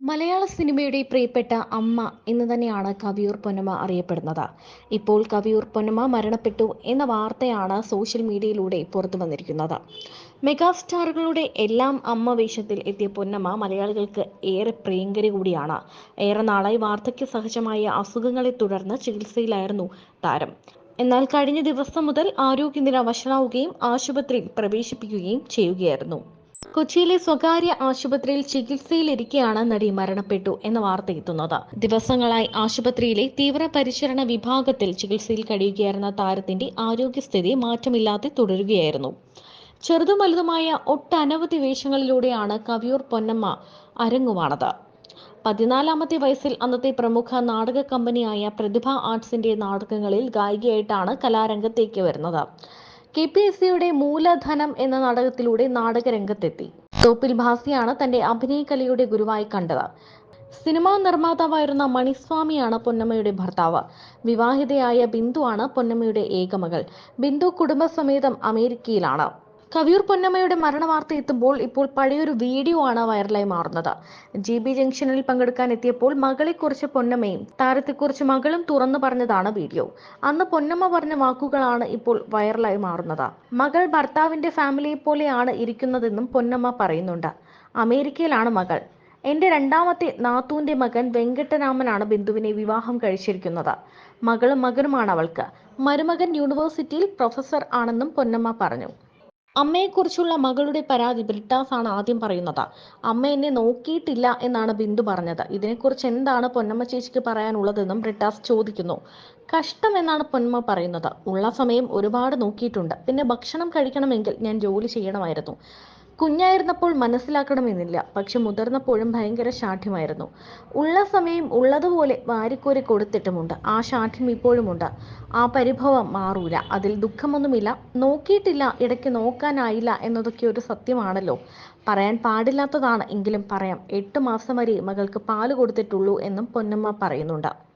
മലയാള സിനിമയുടെ പ്രിയപ്പെട്ട അമ്മ എന്ന് തന്നെയാണ് കവിയൂർ പൊന്നമ്മ അറിയപ്പെടുന്നത്. ഇപ്പോൾ കവിയൂർ പൊന്നമ്മ മരണപ്പെട്ടു എന്ന വാർത്തയാണ് സോഷ്യൽ മീഡിയയിലൂടെ പുറത്തു വന്നിരിക്കുന്നത്. മെഗാസ്റ്റാറുകളുടെ എല്ലാം അമ്മ വേഷത്തിൽ എത്തിയ പൊന്നമ്മ മലയാളികൾക്ക് ഏറെ പ്രിയങ്കരി കൂടിയാണ്. ഏറെ നാളായി വാർദ്ധക്യ സഹജമായ അസുഖങ്ങളെ തുടർന്ന് ചികിത്സയിലായിരുന്നു താരം. എന്നാൽ കഴിഞ്ഞ ദിവസം മുതൽ ആരോഗ്യനില വഷളാവുകയും ആശുപത്രിയിൽ പ്രവേശിപ്പിക്കുകയും ചെയ്യുകയായിരുന്നു. കൊച്ചിയിലെ സ്വകാര്യ ആശുപത്രിയിൽ ചികിത്സയിലിരിക്കെയാണ് നടി മരണപ്പെട്ടു എന്ന വാർത്ത എത്തുന്നത്. ദിവസങ്ങളായി ആശുപത്രിയിലെ തീവ്രപരിചരണ വിഭാഗത്തിൽ ചികിത്സയിൽ കഴിയുകയായിരുന്ന താരത്തിന്റെ ആരോഗ്യസ്ഥിതി മാറ്റമില്ലാതെ തുടരുകയായിരുന്നു. ചെറുതും വലുതുമായ ഒട്ടനവധി വേഷങ്ങളിലൂടെയാണ് കവിയൂർ പൊന്നമ്മ അരങ്ങുവാണത്. പതിനാലാമത്തെ വയസ്സിൽ അന്നത്തെ പ്രമുഖ നാടക കമ്പനിയായ പ്രതിഭ ആർട്സിന്റെ നാടകങ്ങളിൽ ഗായികയായിട്ടാണ് കലാരംഗത്തേക്ക് വരുന്നത്. കെ പി എസ് സിയുടെ മൂലധനം എന്ന നാടകത്തിലൂടെ നാടകരംഗത്തെത്തി. തോപ്പിൽ ഭാസിയാണ് തന്റെ അഭിനയകലയുടെ ഗുരുവായി കണ്ടത്. സിനിമാ നിർമ്മാതാവായിരുന്ന മണിസ്വാമിയാണ് പൊന്നമ്മയുടെ ഭർത്താവ്. വിവാഹിതയായ ബിന്ദുവാണ് പൊന്നമ്മയുടെ ഏകമകൾ. ബിന്ദു കുടുംബസമേതം അമേരിക്കയിലാണ്. കവിയൂർ പൊന്നമ്മയുടെ മരണവാർത്ത എത്തുമ്പോൾ ഇപ്പോൾ പഴയൊരു വീഡിയോ ആണ് വൈറലായി മാറുന്നത്. ജി ബി ജംഗ്ഷനിൽ പങ്കെടുക്കാൻ എത്തിയപ്പോൾ മകളെക്കുറിച്ച് പൊന്നമ്മയും താരത്തെക്കുറിച്ച് മകളും തുറന്നു പറഞ്ഞതാണ് വീഡിയോ അന്ന് പൊന്നമ്മ പറഞ്ഞ വാക്കുകളാണ് ഇപ്പോൾ വൈറലായി മാറുന്നത്. മകൾ ഭർത്താവിന്റെ ഫാമിലിയെ പോലെയാണ് ഇരിക്കുന്നതെന്നും പൊന്നമ്മ പറയുന്നുണ്ട്. അമേരിക്കയിലാണ് മകൾ. എന്റെ രണ്ടാമത്തെ നാത്തൂന്റെ മകൻ വെങ്കട്ടരാമനാണ് ബിന്ദുവിനെ വിവാഹം കഴിച്ചിരിക്കുന്നത്. മകളും മകനുമാണ് അവൾക്ക്. മരുമകൻ യൂണിവേഴ്സിറ്റിയിൽ പ്രൊഫസർ ആണെന്നും പൊന്നമ്മ പറഞ്ഞു. അമ്മയെക്കുറിച്ചുള്ള മകളുടെ പരാതി ബ്രിട്ടാസ് ആണ് ആദ്യം പറയുന്നത്. അമ്മ എന്നെ നോക്കിയിട്ടില്ല എന്നാണ് ബിന്ദു പറഞ്ഞത്. ഇതിനെക്കുറിച്ച് എന്താണ് പൊന്നമ്മ ചേച്ചിക്ക് പറയാനുള്ളതെന്നും ബ്രിട്ടാസ് ചോദിക്കുന്നു. കഷ്ടം എന്നാണ് പൊന്നമ്മ പറയുന്നത്. ഉള്ള സമയം ഒരുപാട് നോക്കിയിട്ടുണ്ട്. പിന്നെ ഭക്ഷണം കഴിക്കണമെങ്കിൽ ഞാൻ ജോലി ചെയ്യണമായിരുന്നു. കുഞ്ഞായിരുന്നപ്പോൾ മനസ്സിലാക്കണമെന്നില്ല. പക്ഷെ മുതിർന്നപ്പോഴും ഭയങ്കര ശാഠ്യമായിരുന്നു. ഉള്ള സമയം ഉള്ളതുപോലെ വാരിക്കോരി കൊടുത്തിട്ടുമുണ്ട്. ആ ശാഠ്യം ഇപ്പോഴുമുണ്ട്. ആ പരിഭവം മാറൂല. അതിൽ ദുഃഖമൊന്നുമില്ല. നോക്കിയിട്ടില്ല. ഇടയ്ക്ക് നോക്കാനായില്ല എന്നതൊക്കെ ഒരു സത്യമാണല്ലോ. പറയാൻ പാടില്ലാത്തതാണ്. എങ്കിലും പറയാം. എട്ട് മാസം വരെ മകൾക്ക് പാൽ കൊടുത്തിട്ടുള്ളൂ എന്നും പൊന്നമ്മ പറയുന്നുണ്ട്.